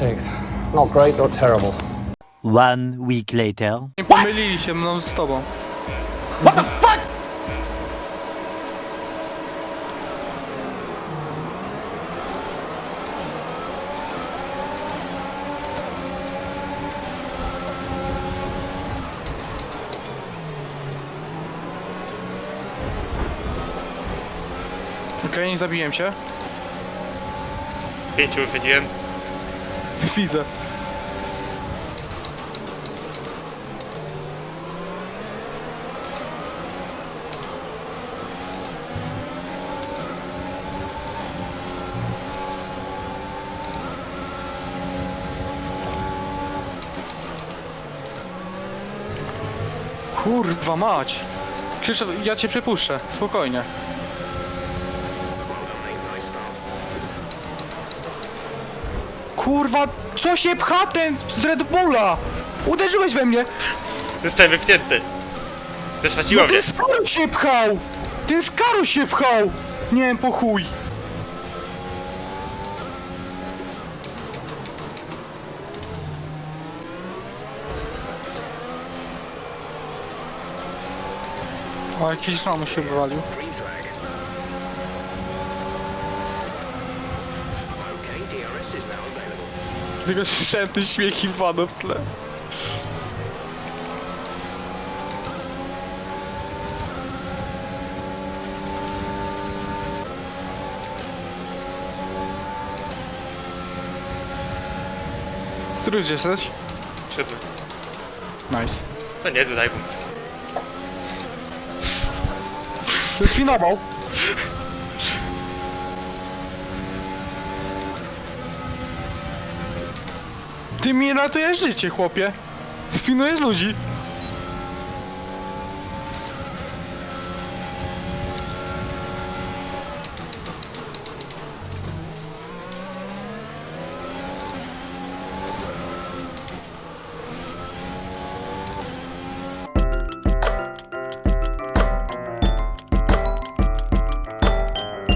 sakes. Not great or terrible. One week later. Nie pomylili się mną z tobą. Okej, nie zabiłem się. Pięciu wychodziłem. Widzę. Kurwa mać! Krzyczę, ja cię przepuszczę, spokojnie. Kurwa, co się pcha ten z Red Bulla? Uderzyłeś we mnie! Zostałem wypchnięty. No Zeszwaciło mnie. ten Skaru się pchał! Ten Skaru się pchał! Nie wiem, po chuj. O, jakiś się wywalił. Tylko słyszałem ten śmiech i wadę w tle. Który już jesteś? Siódmy. Nice. No niezły dajbum. Spinował. Ty mi ratujesz życie, chłopie. Spinujesz ludzi.